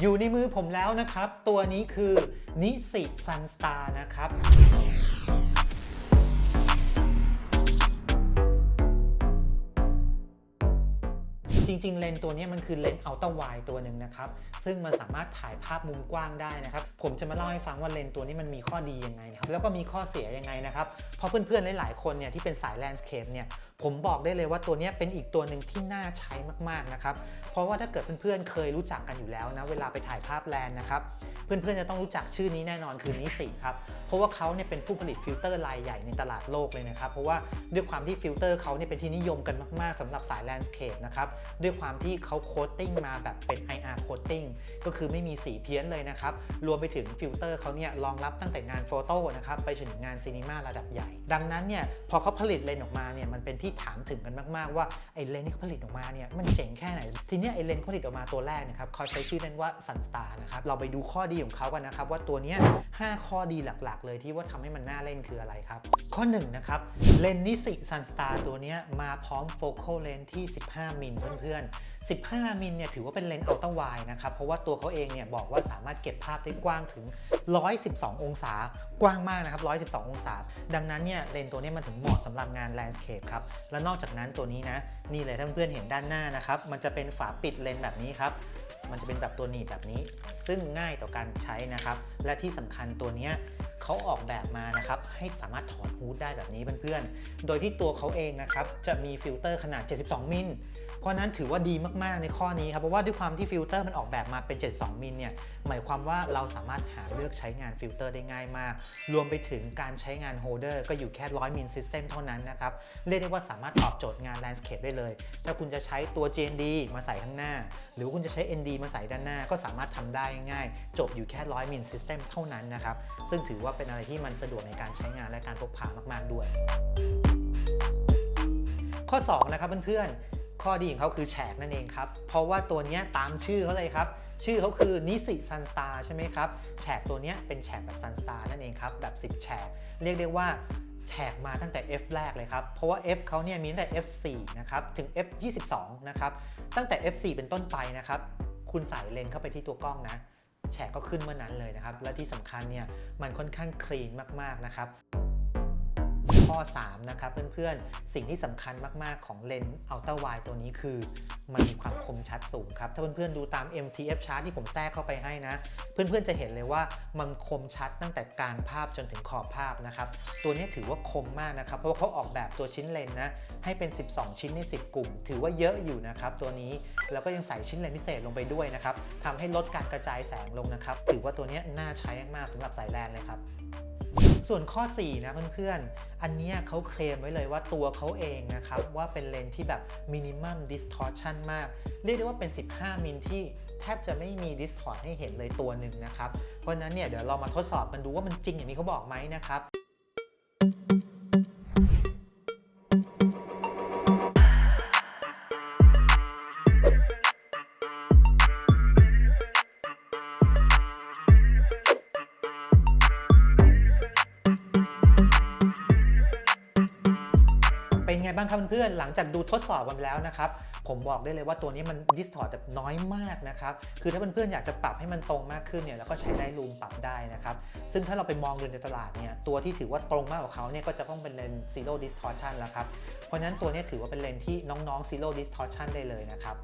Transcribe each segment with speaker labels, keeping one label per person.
Speaker 1: อยู่ในมือผมแล้วนะครับ ตัวนี้คือนิสิตซันสตาร์นะครับจริงๆ เลนส์ตัวนี้มันคือเลนส์อัลตร้าไวตัวหนึ่งนะครับ ซึ่งมันสามารถถ่ายภาพมุมกว้างได้นะครับ ผมจะมาเล่าให้ฟังว่าเลนส์ตัวนี้มันมีข้อดียังไงนะครับ แล้วก็มีข้อเสียยังไงนะครับ เพราะเพื่อนๆ หลายๆ คนเนี่ยที่เป็นสายแลนด์สเคปเนี่ย ผมบอกได้เลยว่าตัวนี้เป็นอีกตัวหนึ่งที่น่าใช้มากๆนะครับ เพราะว่าถ้าเกิดเพื่อนๆเคยรู้จักกันอยู่แล้วนะเวลาไปถ่ายภาพแลนด์นะครับ เพื่อนๆจะต้องรู้จักชื่อนี้แน่นอนคือนิสิครับ เพราะว่าเขาเนี่ยเป็นผู้ผลิตฟิลเตอร์รายใหญ่ในตลาดโลกเลยนะครับ เพราะว่าด้วยความที่ฟิลเตอร์เขาเนี่ยเป็นที่นิยมกันมากๆสำหรับสายแลนด์สเคปนะครับด้วยความที่เขาโคตติ้งมาแบบเป็น IR coating ก็คือไม่มีสีเพี้ยนเลยนะครับรวมไปถึงฟิลเตอร์เขาเนี่ยรองรับตั้งแต่งานโฟโต้นะครับไปจนถึงงานซีนีมาระดับใหญ่ ดังนั้นเนี่ยพอเขาผลิตเลนออกมาเนี่ยมันเป็นทถามถึงกันมากๆ ว่าไอ้เลนส์ที่เขาผลิตออกมาเนี่ยมันเจ๋งแค่ไหน ทีนี้ไอ้เลนส์ที่ผลิตออกมาตัวแรกนะครับเขาใช้ชื่อเล่นว่าซันสตาร์นะครับเราไปดูข้อดีของเขากันนะครับว่าตัวนี้ย5ข้อดีหลักๆ เลยที่ว่าทำให้มันน่าเล่นคืออะไรครับ ข้อ1นนะครับเลนส์นิสิตันสตาร์ตัวนี้มาพร้อมโฟกัลเลนส์ที่ 15มิลเพื่อนๆ 15 มิลเนี่ยถือว่าเป็นเลนส์อัลตร้าไวนะครับ เพราะว่าตัวเขาเองเนี่ยบอกว่าสามารถเก็บภาพได้กว้างถึง 112 องศา กว้างมากนะครับ 112 องศา ดังนั้นเนี่ยเลนส์ตัวนี้มันถึงเหมาะสำหรับงานแลนด์สเคปครับ และนอกจากนั้นตัวนี้นะ นี่เลยถ้านเพื่อนเห็นด้านหน้านะครับ มันจะเป็นฝาปิดเลนส์แบบนี้ครับมันจะเป็นแบบตัวหนีบแบบนี้ ซึ่งง่ายต่อการใช้นะครับ และที่สำคัญตัวเนี้ยเขาออกแบบมานะครับให้สามารถถอดฮูดได้แบบนี้เพื่อนๆ โดยที่ตัวเขาเองนะครับจะมีฟิลเตอร์ขนาด 72 มิล เพราะนั้นถือว่าดีมากๆในข้อนี้ครับเพราะว่าด้วยความที่ฟิลเตอร์มันออกแบบมาเป็น 72 มิลเนี่ยหมายความว่าเราสามารถหาเลือกใช้งานฟิลเตอร์ได้ง่ายมาก รวมไปถึงการใช้งานโฮเดอร์ก็อยู่แค่ 100มิลซิสเต็มเท่านั้นนะครับเรียกได้ว่าสามารถตอบโจทย์งานแลนด์สเคปได้เลย ถ้าคุณจะใช้ตัว GND มาใส่ข้างหน้า หรือว่าคุณจะใช้ ND มาใส่ด้านหน้าก็สามารถทำได้ง่าย จบอยู่แค่ 100มิลซิสเต็มเท่านั้นนะครับซึ่งถือว่าเป็นอะไรที่มันสะดวกในการใช้งานและการพกพามาก ๆ ด้วย ข้อ 2 นะครับเพื่อนๆ ข้อดีของเขาคือแฉกนั่นเองครับ เพราะว่าตัวนี้ตามชื่อเขาเลยครับ ชื่อเขาคือนิสิซันสตาร์ใช่ไหมครับ แฉกตัวนี้เป็นแฉกแบบซันสตาร์นั่นเองครับ แบบ 10 แฉก เรียกได้ว่าแฉกมาตั้งแต่ F แรกเลยครับ เพราะว่า F เขาเนี่ยมีตั้งแต่ F4 นะครับ ถึง F22 นะครับ ตั้งแต่ F4 เป็นต้นไปนะครับ คุณใส่เลนส์เข้าไปที่ตัวกล้องนะ แฉกก็ขึ้นเมื่อนั้นเลยนะครับ และที่สำคัญเนี่ยมันค่อนข้างคลีนมากๆนะครับ ข้อ 3 นะครับเพื่อนๆ สิ่งที่สำคัญมากๆของเลนส์อัลตร้าไวตัวนี้คือ มันมีความคมชัดสูงครับ ถ้าเพื่อนๆ ดูตาม MTF chart ที่ผมแทรกเข้าไปให้นะ เพื่อนๆ จะเห็นเลยว่ามันคมชัดตั้งแต่กลางภาพจนถึงขอบภาพนะครับ ตัวนี้ถือว่าคมมากนะครับ เพราะว่าเขาออกแบบตัวชิ้นเลนส์นะ ให้เป็น 12 ชิ้นใน 10 กลุ่ม ถือว่าเยอะอยู่นะครับตัวนี้ แล้วก็ยังใส่ชิ้นเลนส์พิเศษลงไปด้วยนะครับทำให้ลดการกระจายแสงลงนะครับ ถือว่าตัวนี้น่าใช้มากๆสำหรับสายแลนเลยครับ ส่วนข้อ 4 นะเพื่อนๆ อันนี้เขาเคลมไว้เลยว่าตัวเขาเองนะครับ ว่าเป็นเลนส์ที่แบบมินิมัมดิสทอร์ชันมาก เรียกได้ว่าเป็น 15 มิลที่แทบจะไม่มีดิสทอร์ให้เห็นเลยตัวหนึ่งนะครับ เพราะนั้นเนี่ยเดี๋ยวเรามาทดสอบมันดูว่ามันจริงอย่างนี้เขาบอกไหมนะครับ บ้างครับเพื่อนๆหลังจากดูทดสอบกันแล้วนะครับ ผมบอกได้เลยว่าตัวนี้มันดิสทอร์แบบน้อยมากนะครับ คือถ้าเพื่อนๆอยากจะปรับให้มันตรงมากขึ้นเนี่ยแล้วก็ใช้ได้รูมปรับได้นะครับ ซึ่งถ้าเราไปมองดูในตลาดเนี่ยตัวที่ถือว่าตรงมากกว่าเขาเนี่ยก็จะต้องเป็นเลนส์ zero distortion แล้วครับ เพราะฉะนั้นตัวนี้ถือว่าเป็นเลนส์ที่น้องๆ zero distortion ได้เลยนะครับ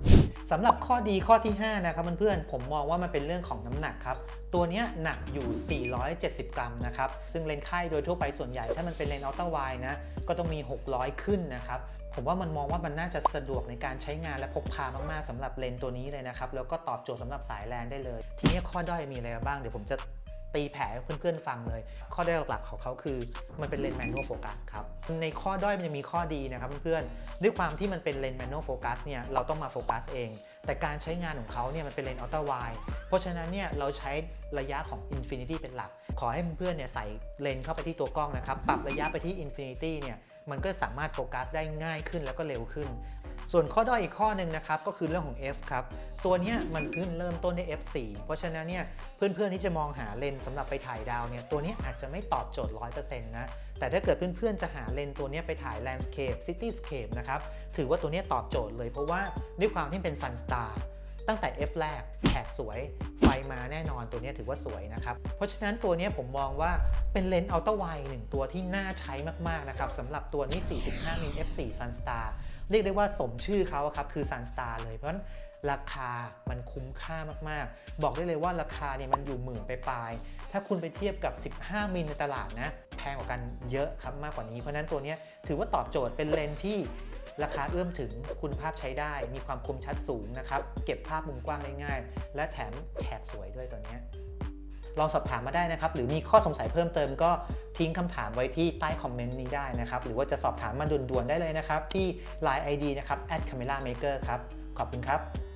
Speaker 1: สำหรับข้อดีข้อที่ 5 นะครับเพื่อนๆผมมองว่ามันเป็นเรื่องของน้ำหนักครับตัวนี้หนักอยู่ 470 กรัมนะครับซึ่งเลนส์ค่ายโดยทั่วไปส่วนใหญ่ถ้ามันเป็นเลนส์อัลตร้าไวนะก็ต้องมี 600 ขึ้นนะครับ ผมว่ามันมองว่ามันน่าจะสะดวกในการใช้งานและพกพามากๆสำหรับเลนส์ตัวนี้เลยนะครับ แล้วก็ตอบโจทย์สำหรับสายแลนได้เลย ทีนี้ข้อด้อยมีอะไรบ้างเดี๋ยวผมจะ ตีแผลให้เพื่อนๆฟังเลย ข้อด้อยหลักๆของเขาคือ มันเป็นเลนส์ manual focus ครับ ในข้อด้อยมันจะมีข้อดีนะครับเพื่อนๆ ด้วยความที่มันเป็นเลนส์ manual focus เนี่ยเราต้องมาโฟกัสเอง แต่การใช้งานของเขาเนี่ยมันเป็นเลนส์ ultra wide เพราะฉะนั้นเนี่ยเราใช้ระยะของ infinity เป็นหลัก ขอให้เพื่อนๆเนี่ยใส่เลนส์เข้าไปที่ตัวกล้องนะครับ ปรับระยะไปที่ infinity เนี่ยมันก็สามารถโฟกัสได้ง่ายขึ้นแล้วก็เร็วขึ้น ส่วนข้อด้อยอีกข้อหนึ่งนะครับก็คือเรื่องของ f ครับตัวนี้มันขึ้นเริ่มต้นที่ f4 เพราะฉะนั้นเนี่ยเพื่อนๆที่จะมองหาเลนส์สำหรับไปถ่ายดาวเนี่ยตัวนี้อาจจะไม่ตอบโจทย์100%นะแต่ถ้าเกิดเพื่อนๆจะหาเลนส์ตัวนี้ไปถ่าย landscape cityscape นะครับถือว่าตัวนี้ตอบโจทย์เลยเพราะว่าด้วยความที่เป็น sun star ตั้งแต่ F แรกแขกสวย ไฟมาแน่นอนตัวนี้ถือว่าสวยนะครับ เพราะฉะนั้นตัวนี้ผมมองว่าเป็นเลนส์อัลตร้าไวหนึ่งตัวที่น่าใช้มาก ๆ นะครับสำหรับตัวนี้ 45 มิล f4 Sunstar เรียกได้ว่าสมชื่อเขาครับคือ Sunstar เลยเพราะฉะนั้นราคามันคุ้มค่ามากๆ บอกได้เลยว่าราคาเนี่ยมันอยู่หมื่นไปปลาย ถ้าคุณไปเทียบกับ 15 มิลในตลาดนะ แพงกว่ากันเยอะครับมากกว่านี้ เพราะนั้นตัวนี้ถือว่าตอบโจทย์เป็นเลนส์ที่ราคาเอื้อมถึงคุณภาพใช้ได้ มีความคมชัดสูงนะครับ เก็บภาพมุมกว้างได้ง่าย และแถมแฉกสวยด้วยตัวนี้ ลองสอบถามมาได้นะครับ หรือมีข้อสงสัยเพิ่มเติมก็ทิ้งคำถามไว้ที่ใต้คอมเมนต์นี้ได้นะครับ หรือว่าจะสอบถามมาด่วนๆได้เลยนะครับ ที่ Line ID นะครับ @camelamaker ครับ ขอบคุณครับ